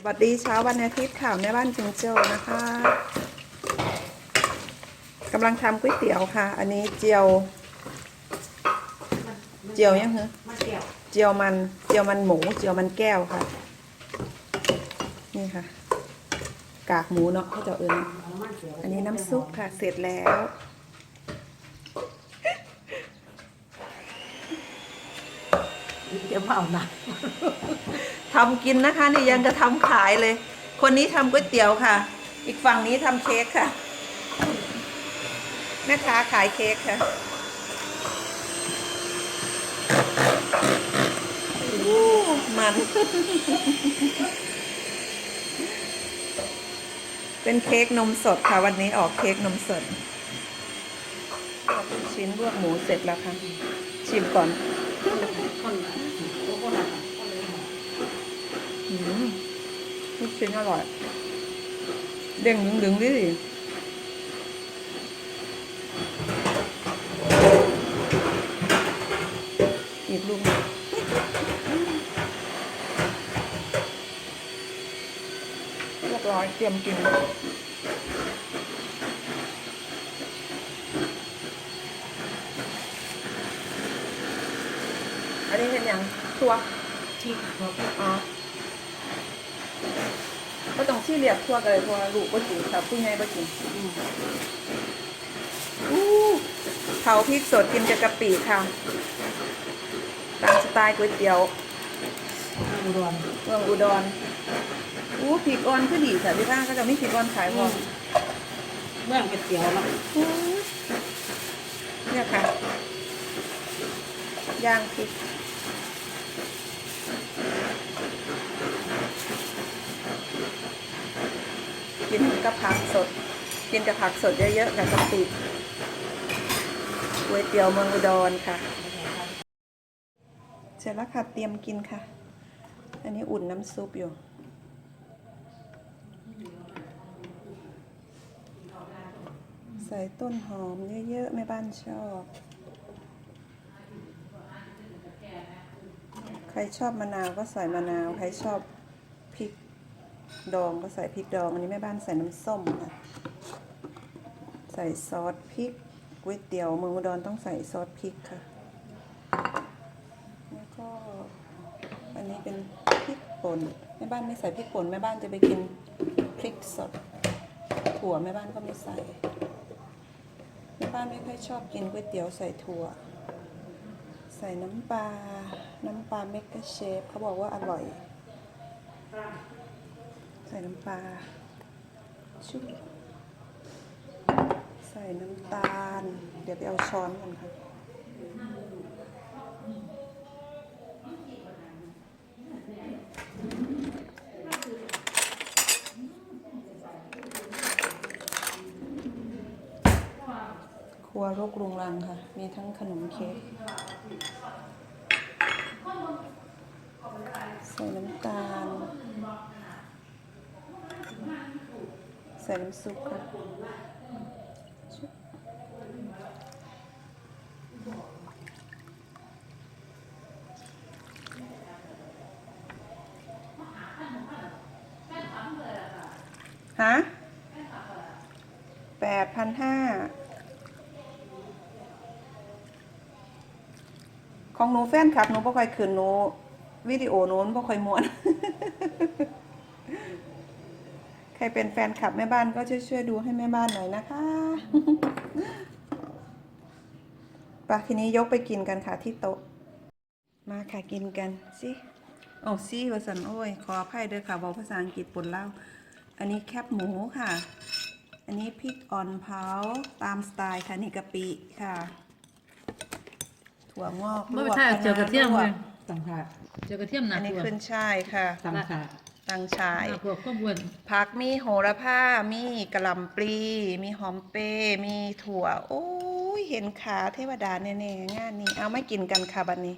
สวัสดีเช้าวันอาทิตย์ค่ะแม่บ้านจิงโจ้นะคะกำลังทำก๋วยเตี๋ยวค่ะ อันนี้เจียว เจียวยังเหรอมะเจียวมัน เจียวมันหมู เจียวมันแก้วค่ะ นี่ค่ะ กากหมูเนาะเขาจะเอิญอันนี้น้ำซุปค่ะ เสร็จแล้ว เดี๋ยวมาเอาหนักทำกินนะคะนี่ยังจะทำขายเลย คนนี้ทำก๋วยเตี๋ยวค่ะ อีกฝั่งนี้ทำเค้กค่ะ แม่ค้าขายเค้กค่ะอู้มัน เป็นเค้กนมสดค่ะ วันนี้ออกเค้กนมสดลวกลูกชิ้นลวกหมูเสร็จแล้วค่ะ ชิมก่อน อืมลูกชิ้นอร่อย เด้งดึงๆดิอีกลูกเรียบร้อยเตรียมกิน อันนี้เป็นอย่างตัวที่เขาอ๋อก็ต้องที่เรียกทั่วกันเลยทั่วลูกก็กินครับผู้ใหญ่ก็กินอู้เผาพริกสดกินกับกะปิค่ะตามสไตล์ก๋วยเตี๋ยวอุดรเมืองอุดรอู้พริกอ่อนคือดีค่ะพี่ท่าก็จะไม่พริกอ่อนขายพอเมืองก๋วยเตี๋ยวเนาะอู้เนี่ยค่ะย่างพริก กินกับผักสด กินกับผักสดเยอะๆกับกะปิก๋วยเตี๋ยวเมืองอุดรค่ะ เสร็จแล้วค่ะเตรียมกินค่ะ อันนี้อุ่นน้ำซุปอยู่ใส่ต้นหอมเยอะๆแม่บ้านชอบ ใครชอบมะนาวก็ใส่มะนาว ใครชอบพริก ดองก็ใส่พริกดอง อันนี้แม่บ้านใส่น้ำส้มค่ะใส่ซอสพริกก๋วยเตี๋ยวเมืองอุดรต้องใส่ซอสพริกค่ะ แล้วก็อันนี้เป็นพริกป่นแม่บ้านไม่ใส่พริกป่นแม่บ้านจะไปกินพริกสด ถั่วแม่บ้านก็ไม่ใส่แม่บ้านไม่ค่อยชอบกินก๋วยเตี๋ยวใส่ถั่ว ใส่น้ำปลา น้ำปลาเมกะเชฟเขาบอกว่าอร่อย ใส่น้ำปลาชุบใส่น้ำตาล เดี๋ยวไปเอาช้อนกันค่ะครัวรกรุงรังค่ะ มีทั้งขนมเค้กใส่น้ำตาล ใส่น้ำซุปค่ะฮะแปดพันห้าของหนูแฟนคลับหนูบ่ค่อยขึ้นหนูวิดีโอหนูมันบ่ค่อยม่วน ใครเป็นแฟนคลับแม่บ้านก็ช่วยช่วยๆดูให้แม่บ้านหน่อยนะคะปะทีนี้ยกไปกินกันค่ะที่โต๊ะ มาค่ะกินกันสิโอ้ซี่วาสันโอ้ย ขออภัยด้วยค่ะบอกภาษาอังกฤษปนเล่า อันนี้แคบหมูค่ะ อันนี้พริกอ่อนเผาตามสไตล์ค่ะนี่กะปิค่ะ ถั่วงอกเมื่อลวกถ่ายเจียวกระเทียมลวเลกยตังค่ะเจียวกระเทียมหนัอักนนี้กว่าขึ้นช่ายค่ะตังค่ะ ตังชายหนักกว่าข้าวบวนผักมีโหระพา มีกระหลำปลี มีหอมเปรย์มีถั่ว โอ้ย เห็นขาเทวดาแน่ๆงานนี้ เอาไม่กินกันค่ะบันนี้